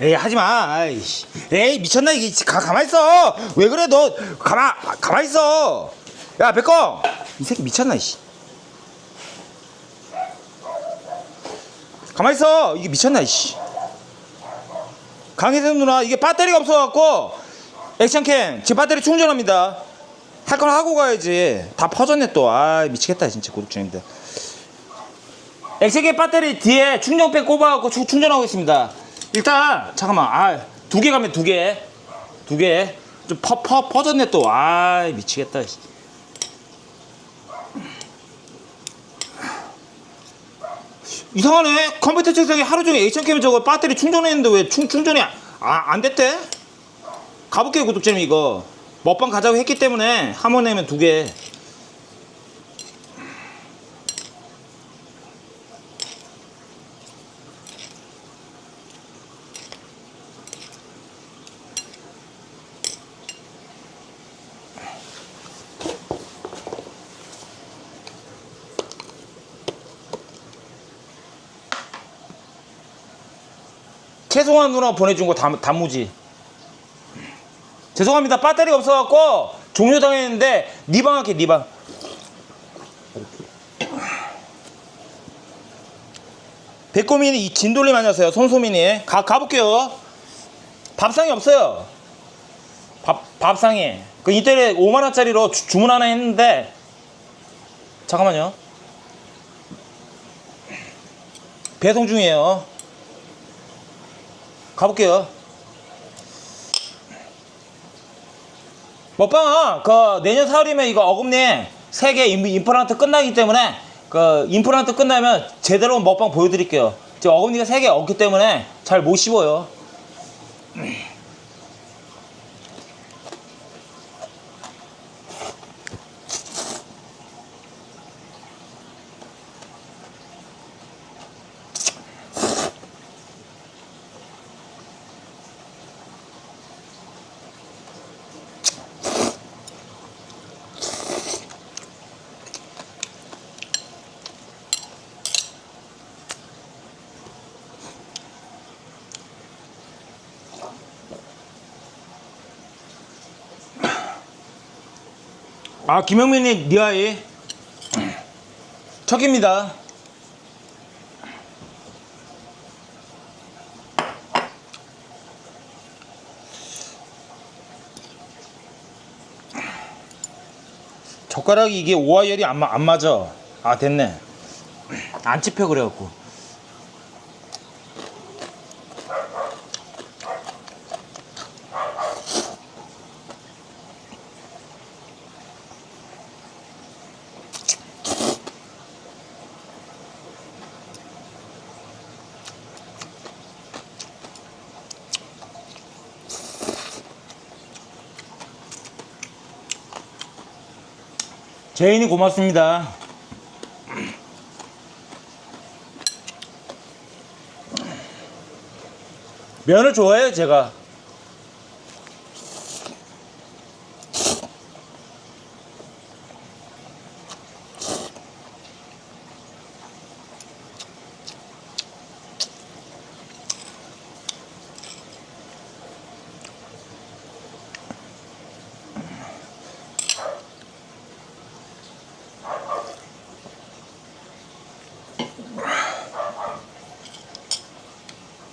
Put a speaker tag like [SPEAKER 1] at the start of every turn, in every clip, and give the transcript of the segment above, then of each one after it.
[SPEAKER 1] 에이 하지마. 아이씨. 에이 미쳤나 이게. 가, 가만 있어. 왜 그래 너? 가만 가만 있어. 야 백거 이 새끼 미쳤나 이씨. 가만 있어. 이게 미쳤나 이씨. 강혜선 누나 이게 배터리가 없어갖고. 액션캠. 지금 배터리 충전합니다. 할 건 하고 가야지. 다 퍼졌네 또 아 미치겠다 진짜 구독자님들 액션캠 배터리 뒤에 충전팩 꼽아갖고 충- 충전하고 있습니다 일단 잠깐만. 아 두 개 가면 두 개 두 개. 좀 퍼 퍼 퍼졌네 또 아 미치겠다 씨. 이상하네. 컴퓨터 책상에 하루 종일 액션캠 저거 배터리 충전했는데 왜 충, 충전이 아, 안 됐대? 가볼게요 구독자님 이거. 먹방 가자고 했기 때문에 한 번 내면 두개 최송환 누나 보내준 거 단, 단무지. 죄송합니다. 배터리 없어갖고 종료당했는데 니방 할게 니방. 백고민이 이 진돌림 안녕하세요 손소민이. 가, 가볼게요. 밥상이 없어요. 밥, 밥상이 그 이때에 5만원짜리로 주, 주문 하나 했는데 잠깐만요. 배송 중이에요 가볼게요. 먹방은 그 내년 4월이면 이거 어금니 세개 임플란트 끝나기 때문에 그 임플란트 끝나면 제대로 먹방 보여드릴게요. 지금 어금니가 세 개 없기 때문에 잘 못 씹어요. 아 김영민이 니아이 척입니다. 젓가락이 이게 오화열이 안, 마- 안 맞아. 아 됐네. 안 찝혀 그래갖고. 제인이 고맙습니다. 면을 좋아해요, 제가.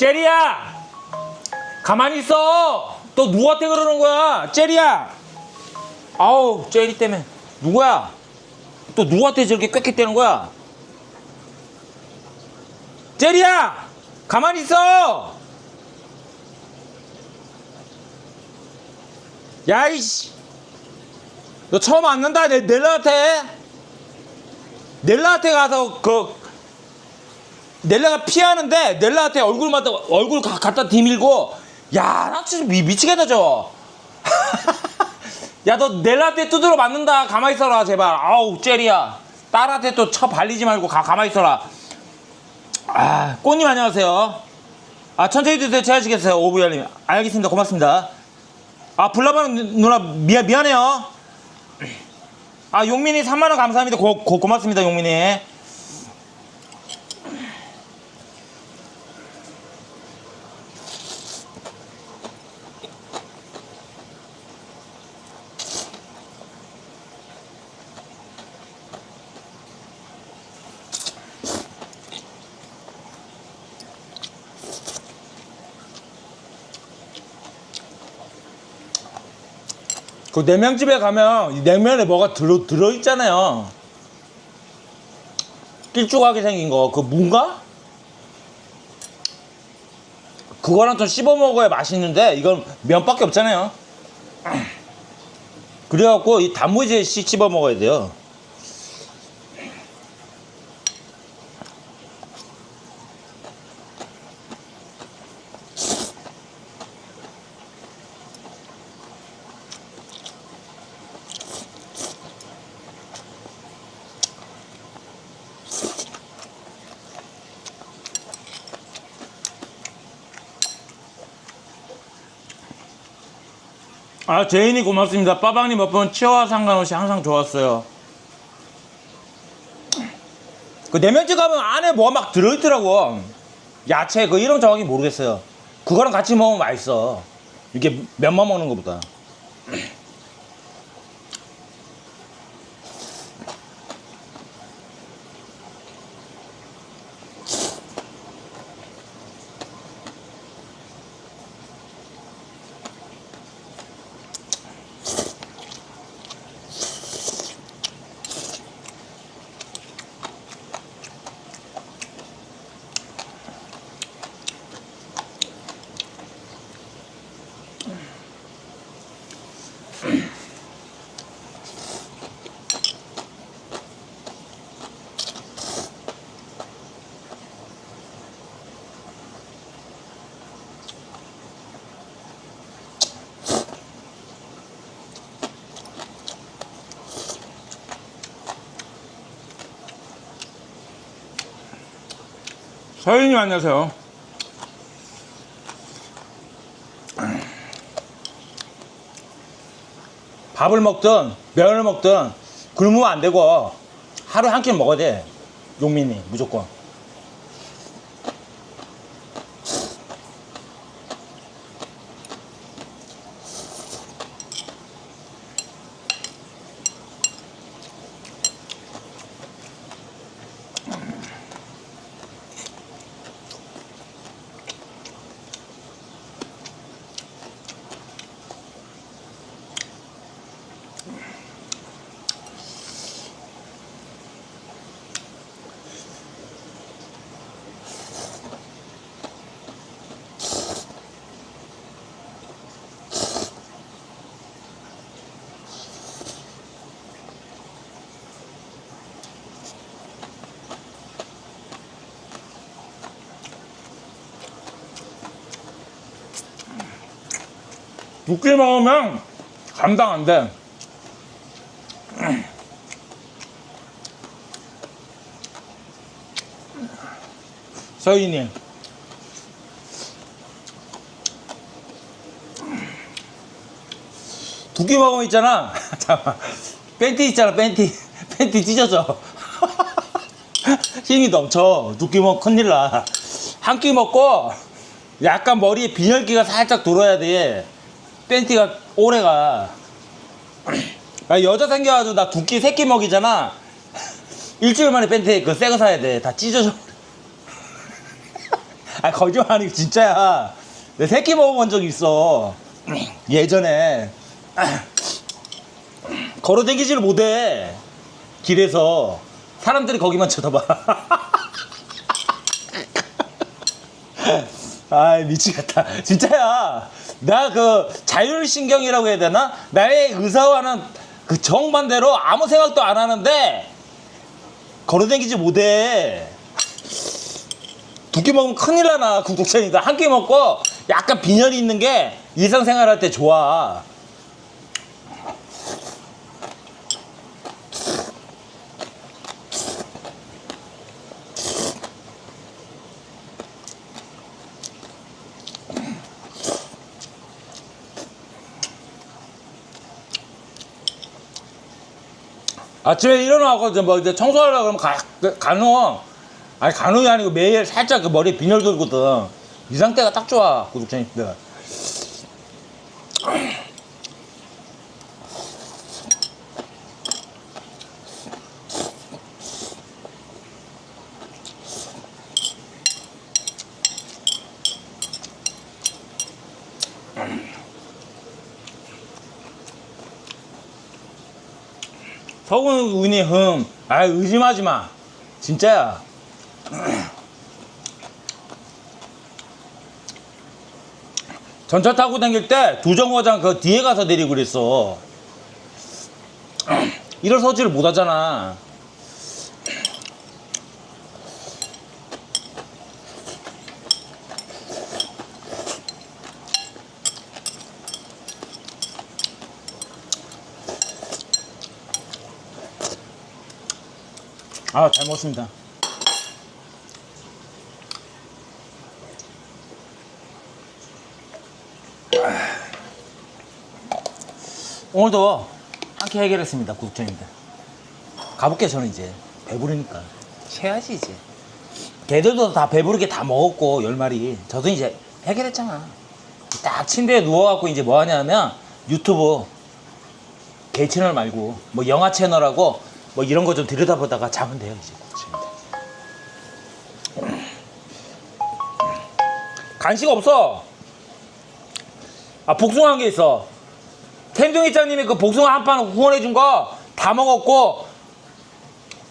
[SPEAKER 1] 제리야! 가만히 있어! 또 누구한테 그러는 거야? 제리야! 아우, 제리 때문에. 누구야? 또 누구한테 저렇게 꽥꽥대는 거야? 제리야! 가만히 있어! 야, 이씨! 너 처음 왔는다, 내, 넬라한테! 넬라한테 가서, 그, 넬라가 피하는데 넬라한테 얼굴마다 얼굴 가- 갖다 디밀고 야나 진짜 미, 미치겠다 저 야 너 넬라한테 두드려 맞는다. 가만히 있어라 제발. 아우 젤리야. 딸한테 또 쳐 발리지 말고 가, 가만히 있어라. 아 꽃님 안녕하세요. 아 천천히 드세요. 체하시겠어요? 오브열님. 알겠습니다. 고맙습니다. 아 불나방 누나 미안, 미안해요. 아 용민이 3만원 감사합니다. 고, 고, 고맙습니다 용민이 그 냉면집에 가면 이 냉면에 뭐가 들어, 들어있잖아요. 길쭉하게 생긴 거. 그 무인가? 그거랑 좀 씹어 먹어야 맛있는데 이건 면밖에 없잖아요. 그래갖고 이 단무지에 씨 씹어 먹어야 돼요. 아 제인이 고맙습니다. 빠방님 몇 번 치어와 상관없이 항상 좋았어요. 그 내면집 가면 안에 뭐가 막 들어있더라고. 야채 그 이름 정확히 모르겠어요. 그거랑 같이 먹으면 맛있어. 이게 면만 먹는 것보다. 서인님 안녕하세요. 밥을 먹든 면을 먹든 굶으면 안 되고 하루에 한끼 먹어야 돼. 용민이 무조건. 두 끼 먹으면 감당 안 돼. 서인이. 두 끼 먹으면 있잖아. 잠깐만. 팬티 있잖아, 팬티. 팬티 찢어져. 힘이 넘쳐. 두 끼 먹으면 큰일 나. 한 끼 먹고 약간 머리에 빈혈기가 살짝 돌아야 돼. 팬티가 오래가. 나 여자 생겨가지고 나 두 끼, 세 끼 먹이잖아. 일주일 만에 팬티 그 새 거 사야 돼. 다 찢어져. 아 거짓말 아니고 진짜야. 내 세 끼 먹어본 적 있어. 예전에. 걸어 다니지를 못해. 길에서. 사람들이 거기만 쳐다봐. 아 미치겠다. 진짜야. 나 그 자율신경이라고 해야 되나? 나의 의사와는 그 정반대로 아무 생각도 안 하는데 걸어다니지 못해. 두 끼 먹으면 큰일 나나 구독자니까 한끼 먹고 약간 빈혈이 있는 게 일상생활 할 때 좋아. 아침에 일어나고 뭐 이제 청소하려고 그러면 가, 간호. 아니 간호이 아니고 매일 살짝 그 머리에 빈혈 돌거든. 이 상태가 딱 좋아 구독자님들 서훈이 흠. 아 의심하지 마. 진짜야. 전차 타고 다닐 때 두정거장 그 뒤에 가서 내리고 그랬어. 이럴 서지를 못 하잖아. 아, 잘 먹었습니다. 오늘도 함께 해결했습니다, 구독자님들. 가볼게요, 저는 이제. 배부르니까. 쉬어야지, 이제. 걔들도 다 배부르게 다 먹었고, 열 마리. 저도 이제 해결했잖아. 딱 침대에 누워갖고 이제 뭐 하냐면, 유튜브 개 채널 말고, 뭐 영화 채널하고, 뭐 이런 거 좀 들여다보다가 자면 돼요, 이제. 간식 없어. 아, 복숭아 한 개 있어. 텐둥이장님이 그 복숭아 한 판 후원해 준 거 다 먹었고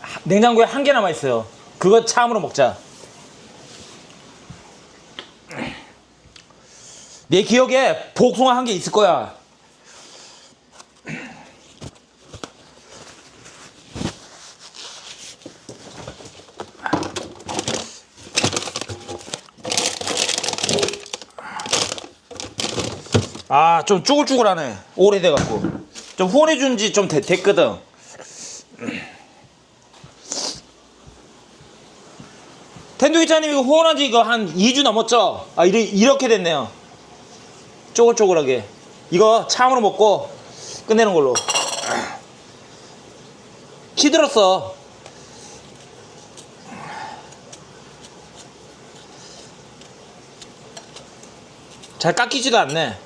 [SPEAKER 1] 하- 냉장고에 한 개 남아 있어요. 그거 참으로 먹자. 내 기억에 복숭아 한 개 있을 거야. 아, 좀 쭈글쭈글하네. 오래돼갖고. 좀 후원해준 지 좀 됐거든. 텐두기자님 이거 후원한 지 이거 한 2주 넘었죠? 아, 이래, 이렇게 됐네요. 쪼글쪼글하게. 이거 참으로 먹고 끝내는 걸로. 시들었어. 잘 깎이지도 않네.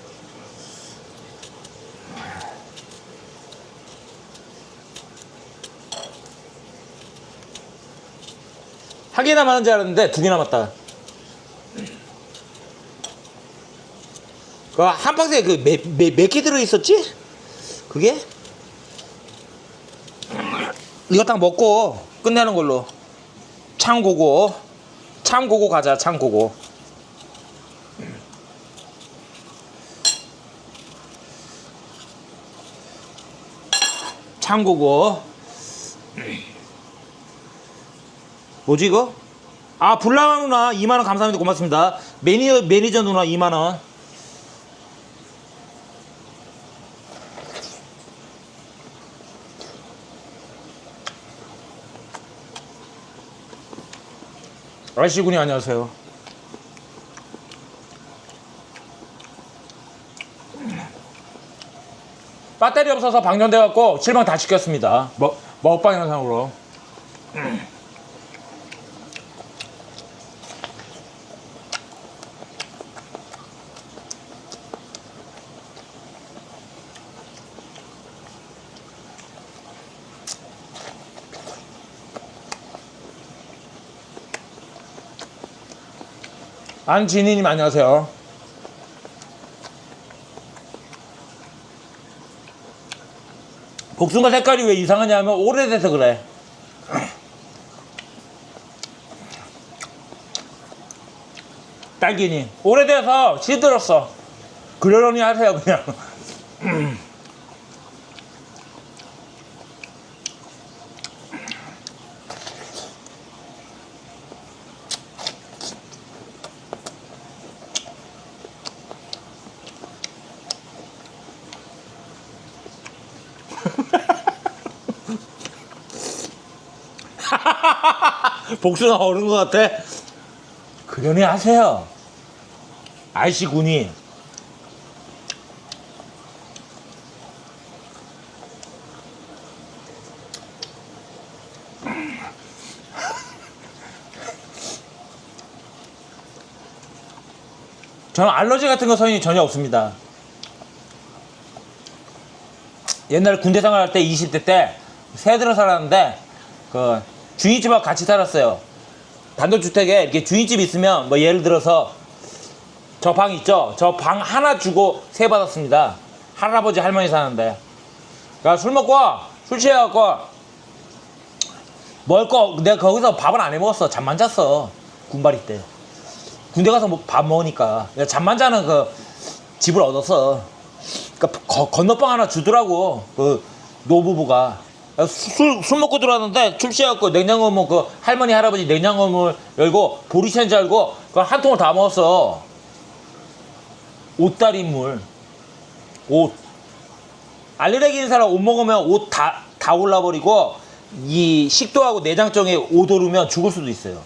[SPEAKER 1] 한 개 남았는 줄 알았는데 두 개 남았다. 그 한 박스에 그몇몇 개 들어 있었지? 그게? 이거 딱 먹고 끝내는 걸로. 창고고 창고고 가자 창고고. 창고고. 뭐지 이거? 아 불나마 누나 2만원 감사합니다. 고맙습니다. 매니저, 매니저 누나 2만원. 아이씨군이 안녕하세요. 배터리 없어서 방전돼갖고 실방 다 시켰습니다. 먹, 먹방 영상으로 안진희님 안녕하세요. 복숭아 색깔이 왜 이상하냐면 오래돼서 그래. 딸기니 오래돼서 시들었어. 그러려니 하세요 그냥. 복숭아 어른 것 같아. 그러니 하세요. 아이씨 군이. 저는 알러지 같은 거 서인이 전혀 없습니다. 옛날 군대 생활할 때 20대 때 새 들어 살았는데 그 주인집하고 같이 살았어요. 단독주택에 이렇게 주인집 있으면 뭐 예를 들어서 저 방 있죠? 저 방 하나 주고 세 받았습니다. 할아버지 할머니 사는데. 그러니까 술 먹고 술 취해갖고 먹을 거 내가 거기서 밥은 안 해 먹었어. 잠만 잤어. 군발이 때. 군대 가서 뭐 밥 먹으니까. 내가 잠만 자는 그 집을 얻었어. 그러니까 거- 건너방 하나 주더라고. 그 노부부가 술, 술 먹고 들어왔는데 술 취해갖고 냉장고 뭐그 할머니 할아버지 냉장고 문을 열고 보리차인 줄 알고 그 한 통을 다 먹었어 옷다리물 옷 알레르기 있는 사람 옷 먹으면 옷 다 다 올라버리고 이 식도하고 내장 쪽에 옷 오르면 죽을 수도 있어요.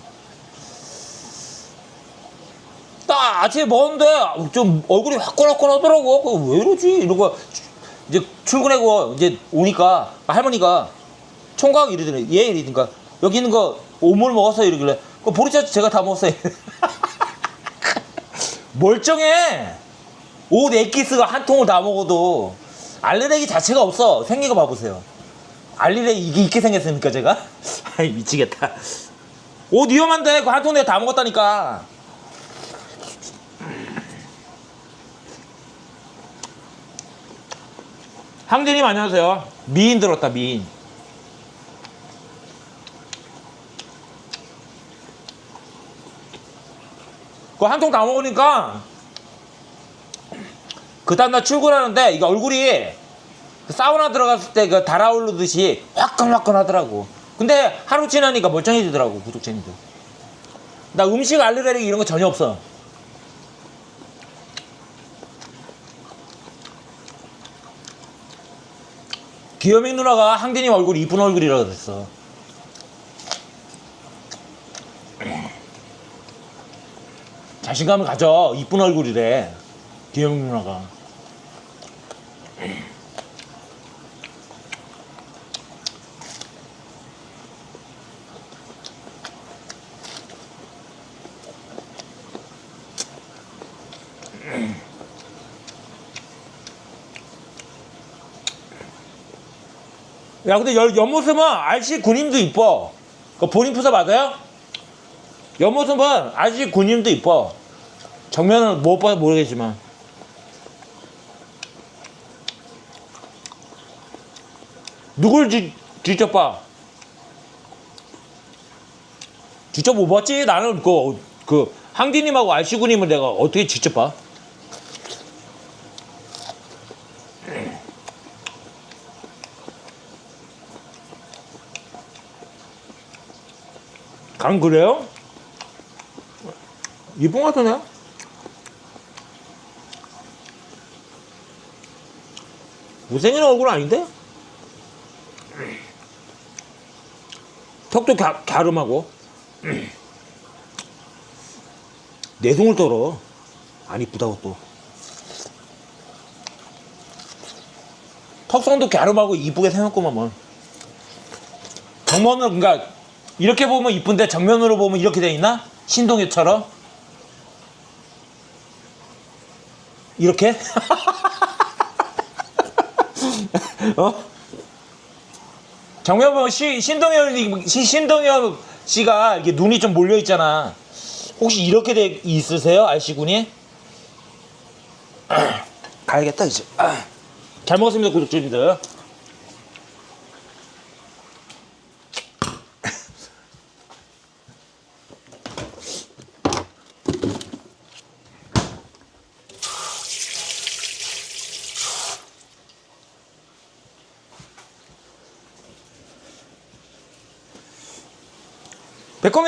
[SPEAKER 1] 딱 아침에 먹었는데 좀 얼굴이 화끈화끈하더라고. 그왜 이러지? 이러고 이제 출근하고 이제 오니까 할머니가 총각 이러더니 얘 이러니까 여기 있는 거 오물 먹었어요 이러길래 그 보리차 제가 다 먹었어요. 멀쩡해. 옷 엑기스가 한 통을 다 먹어도 알레르기 자체가 없어. 생긴 거 봐보세요. 알레르기 이게 있게 생겼습니까 제가? 미치겠다. 옷 위험한데 그 한 통 내가 다 먹었다니까. 항재님 안녕하세요. 미인 들었다 미인. 그한통 다 먹으니까 그 다음날 출근하는데 이게 얼굴이 그 사우나 들어갔을 때 그 달아오르듯이 화끈화끈 하더라고. 근데 하루 지나니까 멀쩡해지더라고 구독자님들. 나 음식 알레르기 이런 거 전혀 없어. 기여민 누나가 항대님 얼굴 이쁜 얼굴이라고 그랬어. 자신감을 가져. 이쁜 얼굴이래. 기여민 누나가. 야 근데 열, 옆모습은 RC 군인도 이뻐 그 본인 푸사 맞아요? 옆모습은 RC 군인도 이뻐 정면은 못 봐서 모르겠지만 누굴 지, 직접 봐? 직접 못 봤지? 나는 그, 그 항디님하고 RC 군님을 내가 어떻게 직접 봐? 강 그래요? 이쁜 것 같으네. 못생긴 얼굴 아닌데? 턱도 갸, 갸름하고 내숭을 떨어 안 이쁘다고 또 턱선도 갸름하고 이쁘게 생겼구만 뭐 정면으로 그러니까 이렇게 보면 이쁜데 정면으로 보면 이렇게 돼 있나? 신동엽처럼 이렇게? 어? 정면 보면 시, 신동엽 시, 신동엽 씨가 이게 눈이 좀 몰려 있잖아. 혹시 이렇게 돼 있으세요, 알씨군이? 가야겠다 이제. 아. 잘 먹었습니다, 구독자님들.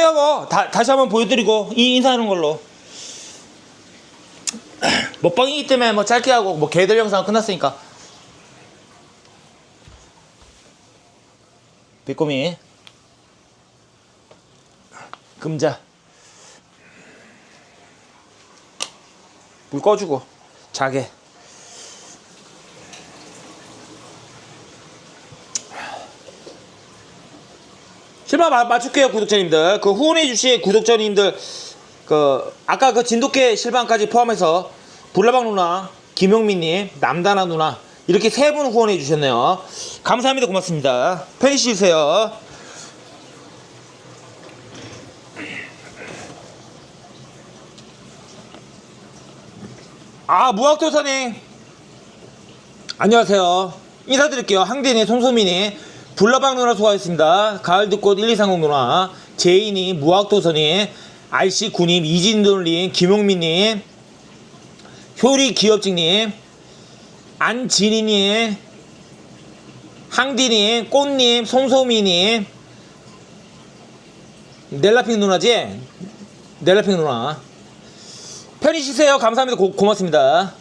[SPEAKER 1] 백컴이하고 다, 다시 한번 보여드리고 이 인사하는 걸로. 먹방이기 때문에 뭐 짧게 하고 뭐 개들 영상 끝났으니까. 백컴이 금자. 물 꺼주고 자게 실마 마- 맞출게요 구독자님들. 그 후원해 주신 구독자님들. 그 아까 그 진돗개 실방까지 포함해서 불나방 누나 김용민님 남다나 누나 이렇게 세 분 후원해 주셨네요. 감사합니다. 고맙습니다. 편히 쉬세요. 아 무학도사님. 안녕하세요. 인사드릴게요. 항디님, 송소민이, 불나방 누나 수고하셨습니다. 가을 듣꽃 1230 누나, 제인이, 무학도선이, RC9님, 이진돌님, 김용민님, 효리 기업직님, 안진희님, 항디님, 꽃님, 송소민님, 넬라핑 누나지? 넬라핑 누나. 편히 쉬세요. 감사합니다. 고, 고맙습니다.